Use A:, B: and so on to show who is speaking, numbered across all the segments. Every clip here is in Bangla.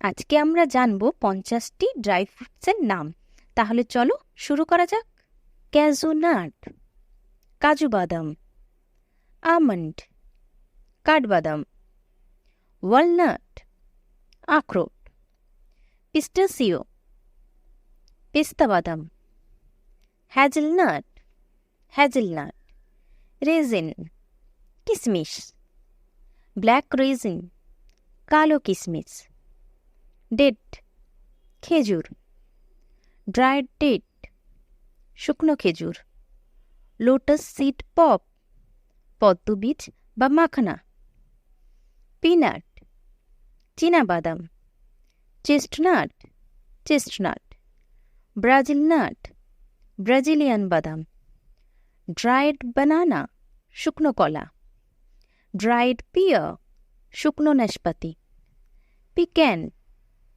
A: আজকে আমরা জানব পঞ্চাশটি ড্রাই ফ্রুটসের নাম। তাহলে চলো শুরু করা যাক। ক্যাজু নাট কাজু বাদাম, আমন্ড, কাঠবাদাম, ওয়ালনাট, আখরোট পিস্টাসিও পেস্তা বাদাম, হ্যাজেলনাট হ্যাজেলনাট, রেজিন কিশমিশ ব্ল্যাক রেজিন, কালো কিশমিশ ডেট, খেজুর, ড্রায়েড ডেট, শুকনো খেজুর, লোটাস সিড পপ, পদ্মবীজ বা মাখানা, পিনাট বাদাম chestnut chestnut, Brazil nut, Brazilian বাদাম, ড্রায়েড বানানা, শুকনো কলা, ড্রায়েড পিয়ার শুকনো নাশপাতি পিক্যান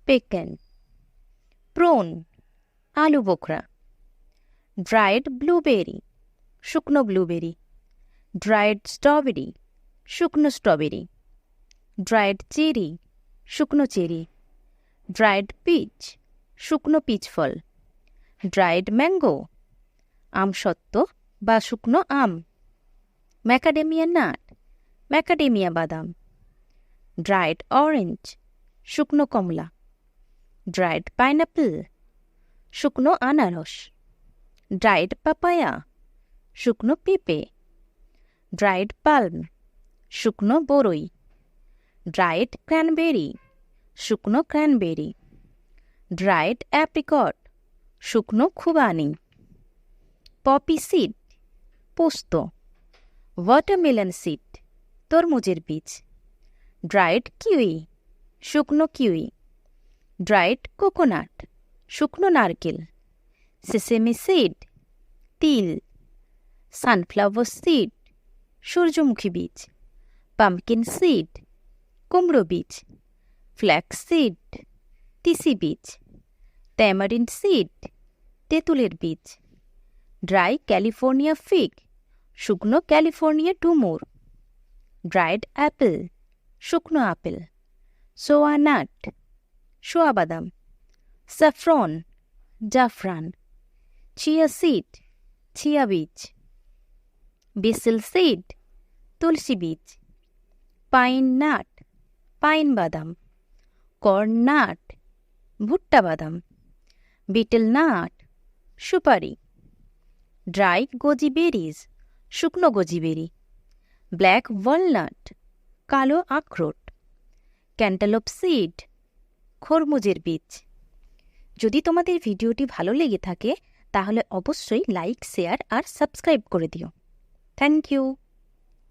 A: পেকেন। প্রোন, আলু বোখরা। ড্রাইড ব্লুবেরি, শুকনো ব্লুবেরি। ড্রাইড স্ট্রবেরি, শুকনো স্ট্রবেরি। ড্রাইড চেরি, শুকনো চেরি। ড্রাইড পিচ, শুকনো পিচ ফল ড্রাইড ম্যাঙ্গো আমসত্ত্ব বা শুকনো আম। ম্যাকাডেমিয়া নাট, ম্যাকাডেমিয়া বাদাম। ড্রাইড অরেঞ্জ, শুকনো কমলা। ড্রাইড পাইনাপল শুকনো আনারস ড্রাইড পাপায়া শুকনো পেঁপে ড্রাইড পালম শুকনো বরই ড্রাইড ক্র্যানবেরি শুকনো ক্র্যানবেরি ড্রাইড অ্যাপ্রিকট শুকনো খুবানি পপি সিড পোস্ত ওয়াটারমেলন সিড তরমুজের বীজ ড্রাইড কিউই শুকনো কিউই ড্রাইড কোকোনাট শুকনো নারকেল সেসেমি সিড তিল সানফ্লাওয়ার সিড সূর্যমুখী বীজ পাম্পকিন সিড কুমড়ো বীজ ফ্ল্যাক্স সিড তিসি বীজ ট্যামারিন সিড তেঁতুলের বীজ ড্রাই ক্যালিফোর্নিয়া ফিগ শুকনো ক্যালিফোর্নিয়া টুমুর ড্রাইড অ্যাপেল শুকনো আপেল সোয়া নাট স্যাফ্রন, জাফরান। চিয়া সিড, চিয়া বীজ। বিসেল সিড, তুলসী বীজ। পাইন নাট, পাইন বাদাম। কর্ন নাট, ভুট্টা বাদাম। বিটেল নাট, সুপারি। ড্রাই গোজি বেরিজ, শুকনো গোজি বেরি। ব্ল্যাক ওয়ালনাট, কালো আখরোট। ক্যান্টালোপ সিড খরমুজের বীজ। যদি তোমাদের ভিডিওটি ভালো লেগে থাকে, তাহলে অবশ্যই লাইক, শেয়ার আর সাবস্ক্রাইব করে দিও। Thank you.